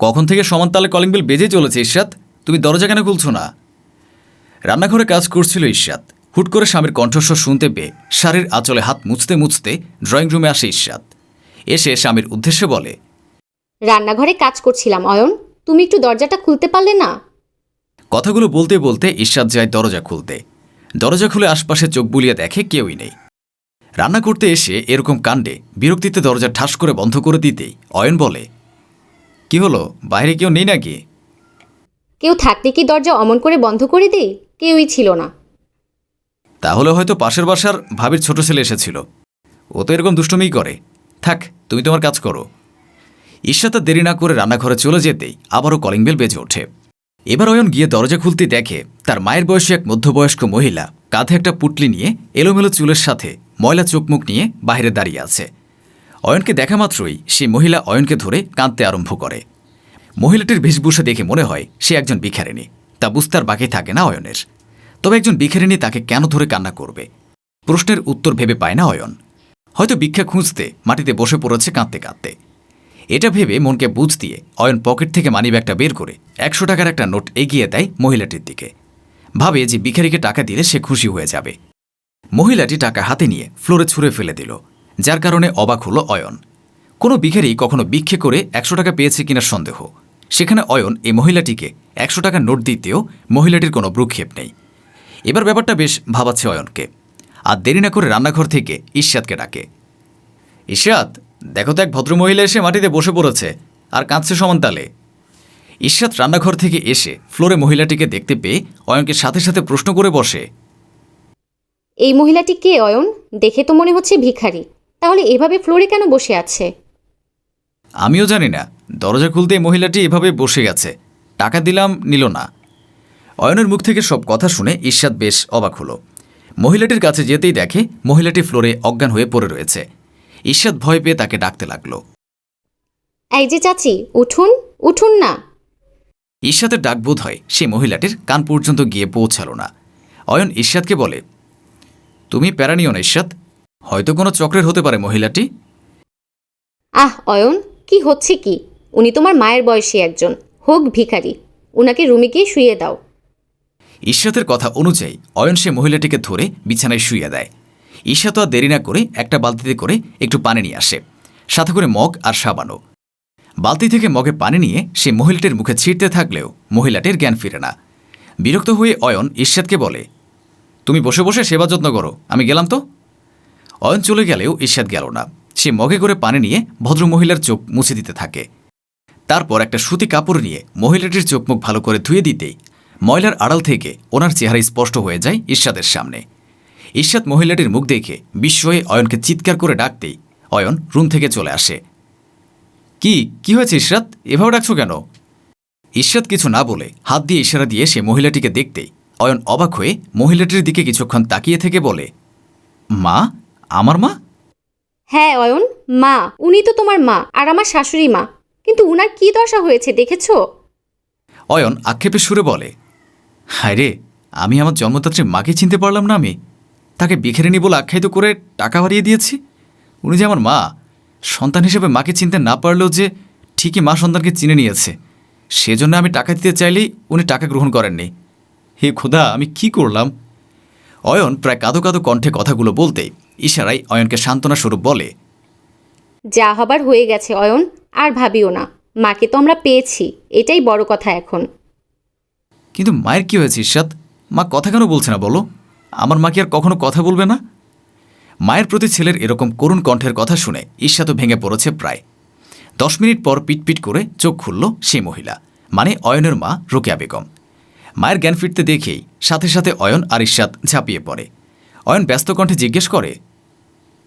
কখন থেকে সমান তালে কলিং বেল বেজে চলেছে ইশরাত তুমি দরজা কেন খুলছো না? রান্নাঘরে কাজ করছিল ইশরাত হুট করে স্বামীর কণ্ঠস্বর শুনতে পেয়ে শাড়ির আঁচলে হাত মুছতে মুছতে ড্রয়িং রুমে আসে ইশরাত এসে স্বামীর উদ্দেশ্যে বলে রান্নাঘরে কাজ করছিলাম অয়ন। তুমি একটু দরজাটা খুলতে পারলে না? কথাগুলো বলতে বলতে ইশরাত যায় দরজা খুলতে। দরজা খুলে আশপাশে চোখ বুলিয়ে দেখে কেউই নেই। রান্না করতে এসে এরকম কাণ্ডে বিরক্তিতে দরজা ঠাস করে বন্ধ করে দিতেই অয়ন বলে কি হলো? বাইরে কেউ নেই নাকি? কেউ থাকলে কি দরজা অমন করে বন্ধ করে দেই? কেউই ছিল না। তাহলে হয়তো পাশের বাসার ভাবির ছোট ছেলে এসেছিল। ও তো এরকম দুষ্টুমিই করে। থাক তুমি তোমার কাজ করো। ঈশা তার দেরি না করে রান্নাঘরে চলে যেতেই আবারও কলিং বেল বেজে ওঠে। এবার অয়ন গিয়ে দরজা খুলতে দেখে তার মায়ের বয়সী এক মধ্যবয়স্ক মহিলা কাঁধে একটা পুটলি নিয়ে এলোমেলো চুলের সাথে ময়লা চোখমুখ নিয়ে বাইরে দাঁড়িয়ে আছে। অয়নকে দেখা মাত্রই সেই মহিলা অয়নকে ধরে কাঁদতে আরম্ভ করে। মহিলাটির বেশভূষা দেখে মনে হয় সে একজন ভিখারিণী, তা বুঝতে আর বাকি থাকে না অয়নের। তবে একজন ভিখারিণী তাকে কেন ধরে কান্না করবে? প্রশ্নের উত্তর ভেবে পায় না অয়ন। হয়তো ভিক্ষা খুঁজতে মাটিতে বসে পড়েছে কাঁদতে কাঁদতে। এটা ভেবে মনকে বুঝ দিয়ে অয়ন পকেট থেকে মানিব্যাগটা বের করে একশো টাকার একটা নোট এগিয়ে দেয় মহিলাটির দিকে। ভাবে যে ভিখারিকে টাকা দিলে সে খুশি হয়ে যাবে। মহিলাটি টাকা হাতে নিয়ে ফ্লোরে ছুঁড়ে ফেলে দিল। যার কারণে অবাক হলো অয়ন। কোনো ভিখারি কখনো ভিক্ষে করে একশো টাকা পেয়েছে কিনা সন্দেহ। সেখানে অয়ন এই মহিলাটিকে একশো টাকা নোট দিতেও মহিলাটির কোনো ভ্রুক্ষেপ নেই। এবার ব্যাপারটা বেশ ভাবাচ্ছে অয়নকে। আর দেরি না করে রান্নাঘর থেকে ঈশাদকে ডাকে। ঈশাদ দেখো তো এক ভদ্রমহিলা এসে মাটিতে বসে পড়েছে আর কাঁদছে সমান তালে। ঈশাদ রান্নাঘর থেকে এসে ফ্লোরে মহিলাটিকে দেখতে পেয়ে অয়নকে সাথে সাথে প্রশ্ন করে বসে। এই মহিলাটি কে অয়ন? দেখে তো মনে হচ্ছে ভিখারি। তাহলে এভাবে ফ্লোরে কেন বসে আছে? আমিও জানি না। দরজা খুলতে মহিলাটি এভাবে বসে গেছে। টাকা দিলাম নিল না। অয়নের মুখ থেকে সব কথা শুনে ঈর্ষাদ বেশ অবাক হলো। মহিলাটির কাছে যেতেই দেখে মহিলাটি ফ্লোরে অজ্ঞান হয়ে পড়ে রয়েছে। ঈর্ষাদ ভয় পেয়ে তাকে ডাকতে লাগল। এই যে চাচি উঠুন উঠুন না। ঈর্ষাদের ডাক বোধ হয় সে মহিলাটির কান পর্যন্ত গিয়ে পৌঁছালো না। অয়ন ঈর্ষাদকে বলে তুমি প্যারানিও না ঈর্ষাদ। হয়তো কোনো চক্রের হতে পারে মহিলাটি। আহ অয়ন কি হচ্ছে কি? উনি তোমার মায়ের বয়সী একজন। হোক ভিখারি উনাকে রুমে গিয়ে শুয়ে দাও। ঈশাতের কথা অনুযায়ী অয়ন সে মহিলাটিকে ধরে বিছানায় শুয়ে দেয়। ঈশা তো আর দেরি না করে একটা বালতিতে করে একটু পানি নিয়ে আসে সাথে করে মগ আর সাবানও। বালতি থেকে মগে পানি নিয়ে সে মহিলাটির মুখে ছিঁড়তে থাকলেও মহিলাটির জ্ঞান ফিরে না। বিরক্ত হয়ে অয়ন ঈর্ষাদকে বলে তুমি বসে বসে সেবা যত্ন করো আমি গেলাম তো? অয়ন চলে গেলেও ঈর্ষাদ গেল না। সে মগে করে পানি নিয়ে ভদ্রমহিলার চোখ মুছে দিতে থাকে। তারপর একটা সুতি কাপড় নিয়ে মহিলাটির চোখ মুখ ভালো করে ধুয়ে দিতেই ময়লার আড়াল থেকে ওনার চেহারা স্পষ্ট হয়ে যায় ঈর্ষাদের সামনে। ঈর্ষাদ মহিলাটির মুখ দেখে বিস্ময়ে অয়নকে চিৎকার করে ডাকতেই অয়ন রুম থেকে চলে আসে। কি কি হয়েছে ঈর্ষাদ এভাবে ডাকছো কেন? ঈর্ষাদ কিছু না বলে হাত দিয়ে ইশারা দিয়ে সে মহিলাটিকে দেখতেই অয়ন অবাক হয়ে মহিলাটির দিকে কিছুক্ষণ তাকিয়ে থেকে বলে, মা আমার মা? হ্যাঁ অয়ন মা। উনি তো তোমার মা আর আমার শাশুড়ি মা। কিন্তু উনার কি দশা হয়েছে দেখেছ? অয়ন আক্ষেপের সুরে বলে হায় রে আমি আমার জন্মদাত্রী মাকে চিনতে পারলাম না আমি। তাকে বিখেরেনি বলে আখ্যায়িত করে টাকা হারিয়ে দিয়েছি। উনি যে আমার মা সন্তান হিসেবে মাকে চিনতে না পারলেও যে ঠিকই মা সন্তানকে চিনে নিয়েছে। সেজন্য আমি টাকা দিতে চাইলেই উনি টাকা গ্রহণ করেননি। হে খোদা আমি কি করলাম? অয়ন প্রায় কাঁদো কাঁদো কণ্ঠে কথাগুলো বলতেই ইশারায় অয়নকে সান্ত্বনা স্বরূপ বলে যা হবার হয়ে গেছে অয়ন আর ভাবিও না। মাকে তো আমরা পেয়েছি এটাই বড় কথা এখন। কিন্তু মায়ের কি হয়েছে ঈর্ষাদ মা কথা কেন বলছে না বলো? আমার মা কি আর কখনো কথা বলবে না? মায়ের প্রতি ছেলের এরকম করুণ কণ্ঠের কথা শুনে ঈর্ষা তো ভেঙে পড়েছে প্রায়। দশ মিনিট পর পিটপিট করে চোখ খুলল সেই মহিলা মানে অয়নের মা রোকেয়া বেগম। মায়ের জ্ঞান ফিরতে দেখেই সাথে সাথে অয়ন আর ঈর্ষাদ ঝাঁপিয়ে পড়ে। অয়ন ব্যস্ত কণ্ঠে জিজ্ঞেস করে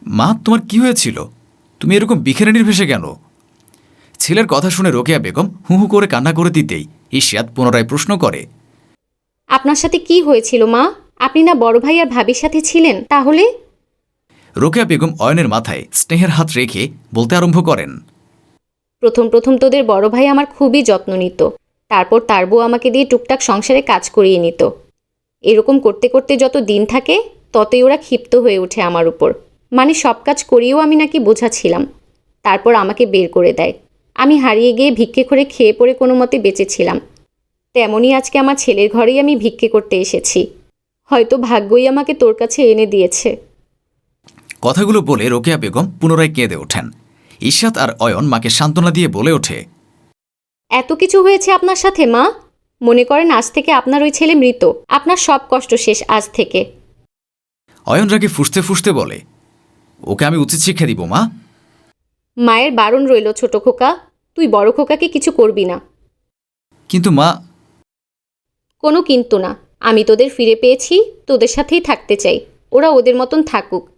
মা তোমার কি হয়েছিল? তুমি এরকম বিখেরানির ভেসে কেন? ছেলের কথা শুনে রোকেয়া বেগম হু হু করে কান্না করে দিতেই ঈশিয়াত পুনরায় প্রশ্ন করে আপনার সাথে কি হয়েছিল মা? আপনি না বড় ভাই আর ভাবির সাথে ছিলেন তাহলে? রোকেয়া বেগম অয়নের মাথায় স্নেহের হাত রেখে বলতে আরম্ভ করেন প্রথম প্রথম তোদের বড় ভাই আমার খুবই যত্ন নিত। তারপর তার বউ আমাকে দিয়ে টুকটাক সংসারে কাজ করিয়ে নিত। এরকম করতে করতে যত দিন থাকে ততই ওরা ক্ষিপ্ত হয়ে ওঠে আমার উপর। মানে সব কাজ করিয়েও আমি নাকি বোঝাছিলাম তারপর আমাকে বের করে দেয়। আমি হারিয়ে গিয়ে ভিক্ষে করে খেয়ে পড়ে কোনো মতে বেঁচেছিলাম। তেমনই আজকে আমার ছেলের ঘরেই আমি ভিক্ষে করতে এসেছি। হয়তো ভাগ্যই আমাকে তোর কাছে এনে দিয়েছে। কথাগুলো বলে রোকেয়া বেগম পুনরায় কেঁদে ওঠেন। ঈশাত আর অয়ন মাকে সান্ত্বনা দিয়ে বলে ওঠে এত কিছু হয়েছে আপনার সাথে মা? মনে করেন আজ থেকে আপনার ওই ছেলে মৃত। আপনার সব কষ্ট শেষ আজ থেকে। অয়ন রাগে ফুসতে ফুসতে বলে ওকে আমি উচিত শিক্ষা দিব মা। মায়ের বারণ রইল ছোট খোকা। তুই বড় খোকাকে কিছু করবি না। কিন্তু মা। কোনো কিন্তু না। আমি তোদের ফিরে পেয়েছি তোদের সাথেই থাকতে চাই। ওরা ওদের মতন থাকুক।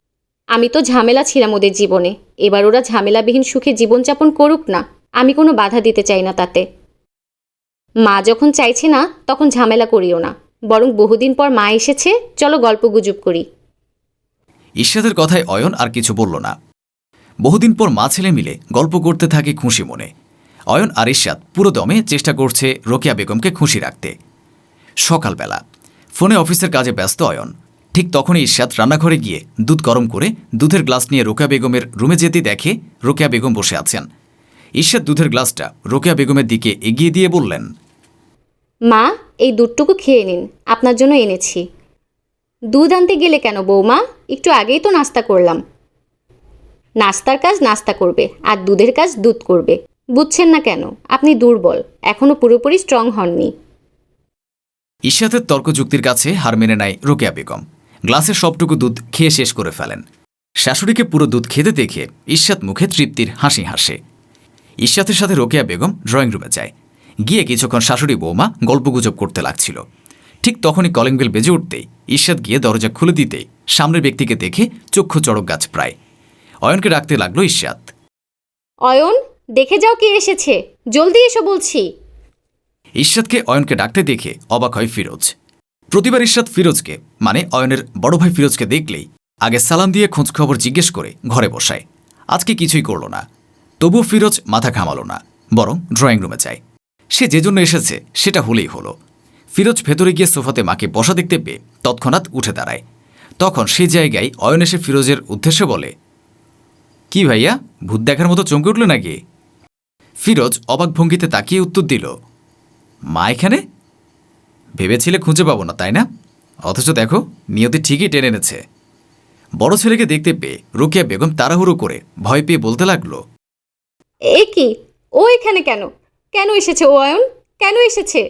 আমি তো ঝামেলা ছিলাম ওদের জীবনে। এবার ওরা ঝামেলাবিহীন সুখে জীবনযাপন করুক না। আমি কোনো বাধা দিতে চাই না তাতে। মা যখন চাইছে না তখন ঝামেলা করিও না। বরং বহুদিন পর মা এসেছে চলো গল্প গুজব করি। ঈশাদের কথায় অয়ন আর কিছু বলল না। বহুদিন পর মা ছেলে মিলে গল্প করতে থাকে খুশি মনে। অয়ন আর ঈশাদ পুরো দমে চেষ্টা করছে রোকেয়া বেগমকে খুশি রাখতে। সকালবেলা, ফোনে অফিসের কাজে ব্যস্ত অয়ন। ঠিক তখনই ঈশাদ রান্নাঘরে গিয়ে দুধ গরম করে দুধের গ্লাস নিয়ে রোকেয়া বেগমের রুমে যেতে দেখে রোকেয়া বেগম বসে আছেন। ঈশাদ দুধের গ্লাসটা রোকেয়া বেগমের দিকে এগিয়ে দিয়ে বললেন, মা, এই দুধটুকু খেয়ে নিন। আপনার জন্য এনেছি। দুধ আনতে গেলে কেন বৌমা? একটু আগেই তো নাস্তা করলাম। নাস্তার কাজ নাস্তা করবে, আর দুধের কাজ দুধ করবে। বুঝছেন না কেন? আপনি দুর্বল এখনও পুরোপুরি স্ট্রং হননি। ঈশাতের তর্কযুক্তির কাছে হার মেনে নেয় রোকেয়া বেগম। গ্লাসের সবটুকু দুধ খেয়ে শেষ করে ফেলেন। শাশুড়িকে পুরো দুধ খেতে দেখে ঈশাত মুখে তৃপ্তির হাসি হাসে। ঈশাতের সাথে রোকেয়া বেগম ড্রয়িং রুমে যায়। গিয়ে কিছুক্ষণ শাশুড়ি বৌমা গল্পগুজব করতে লাগছিল। ঠিক তখনই কলিং বেল বেজে উঠতেই ঈশাত গিয়ে দরজা খুলে দিতে সামনের ব্যক্তিকে দেখে চক্ষু চড়ক গাছ প্রায়। অয়নকে ডাকতে লাগল ঈশাত অয়ন দেখে যাও কে এসেছে। জলদি এসো বলছি। ঈশাদকে অয়নকে ডাকতে দেখে অবাক হয় ফিরোজ। প্রতিবার ঈশাদ ফিরোজকে মানে অয়নের বড় ভাই ফিরোজকে দেখলেই আগে সালাম দিয়ে খোঁজখবর জিজ্ঞেস করে ঘরে বসায়। আজকে কিছুই করল না। তবুও ফিরোজ মাথা ঘামালো না বরং ড্রয়িং রুমে যায়। সে যে জন্য এসেছে সেটা হলেই হলো। ফিরোজ ভেতরে গিয়ে সোফাতে মাকে বসা দেখতে পেয়ে তৎক্ষণাৎ উঠে দাঁড়ায়। তখন সেই জায়গায় অয়ন এসে ফিরোজের উদ্দেশ্যে বলে, কি ভাইয়া, ভূত দেখার মতো চমকে উঠল নাকি? ফিরোজ অবাক ভঙ্গিতে তাকিয়ে উত্তর দিল, মা এখানে? ভেবেছিলে খুঁজে পাবো না, তাই না? অথচ দেখো, নিয়তি ঠিকই টেনে এনেছে। বড় ছেলেকে দেখতে পেয়ে রোকেয়া বেগম তাড়াহুড়ো করে ভয় পেয়ে বলতে লাগল, এ কি? ও এখানে কেন? কেন এসেছে ও অয়ন? কেন এসেছে?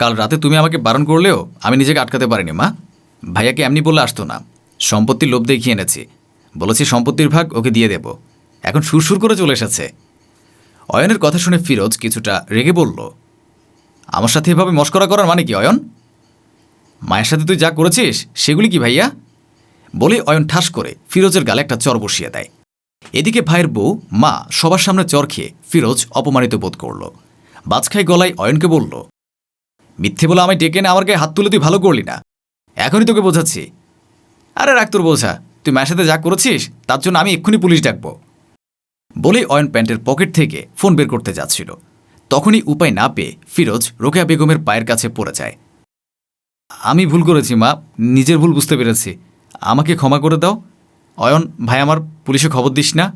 কাল রাতে তুমি আমাকে বারণ করলেও আমি নিজেকে আটকাতে পারিনি, মা। ভাইয়াকে এমনি বলে আসতো না। সম্পত্তির লোভ দেখিয়ে এনেছি। বলেছি সম্পত্তির ভাগ ওকে দিয়ে দেব। এখন সুরসুর করে চলে এসেছে। অয়নের কথা শুনে ফিরোজ কিছুটা রেগে বলল, আমার সাথে এভাবে মস্করা করার মানে কি, অয়ন? মায়ের সাথে তুই যা করেছিস, সেগুলি কি ভাইয়া? বলে অয়ন ঠাস করে ফিরোজের গালে একটা চর বসিয়ে দেয়। এদিকে ভাইয়ের বউ, মা, সবার সামনে চর খেয়ে ফিরোজ অপমানিত বোধ করল। বাজখাই গলায় অয়নকে বলল মিথ্যে বলে আমায় ডেকে না আমার গায়ে হাত তুলে তুই ভালো করলি না। এখনই তোকে বোঝাচ্ছি। আরে রাখ তোর বোঝা, তুই মায়ের সাথে যা করেছিস, তার জন্য আমি এক্ষুনি পুলিশ ডাকবো। বলেই অয়ন প্যান্টের পকেট থেকে ফোন বের করতে যাচ্ছিল। তখনই উপায় না পেয়ে ফিরোজ রোকেয়া বেগমের পায়ের কাছে পড়ে যায়। আমি ভুল করেছি, মা, নিজের ভুল বুঝতে পেরেছি। আমাকে ক্ষমা করে দাও। অয়ন, ভাই, আমার পুলিশে খবর দিস না।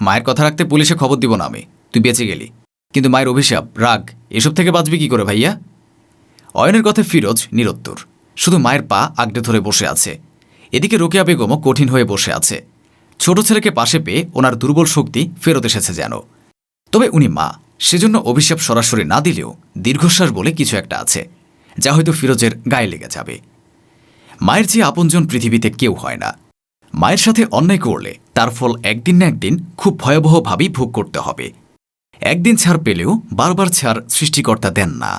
মায়ের কথা রাখতে পুলিশে খবর দিব না আমি। তুই বেঁচে গেলি। কিন্তু মায়ের অভিশাপ, রাগ, এসব থেকে বাঁচবি কি করে ভাইয়া? অয়নের কথা ফিরোজ নিরত্তর। শুধু মায়ের পা আগড়ে ধরে বসে আছে। এদিকে রোকেয়া বেগমও কঠিন হয়ে বসে আছে। ছোট ছেলেকে পাশে পেয়ে ওনার দুর্বল শক্তি ফেরত এসেছে যেন। তবে উনি মা, সেজন্য অভিশাপ সরাসরি না দিলেও দীর্ঘশ্বাস বলে কিছু একটা আছে, যা হয়তো ফিরোজের গায়ে লেগে যাবে। মায়ের চেয়ে আপনজন পৃথিবীতে কেউ হয় না। মায়ের সাথে অন্যায় করলে তার ফল একদিন না একদিন খুব ভয়াবহভাবেই ভোগ করতে হবে। একদিন ছাড় পেলেও বারবার ছাড় সৃষ্টিকর্তা দেন না।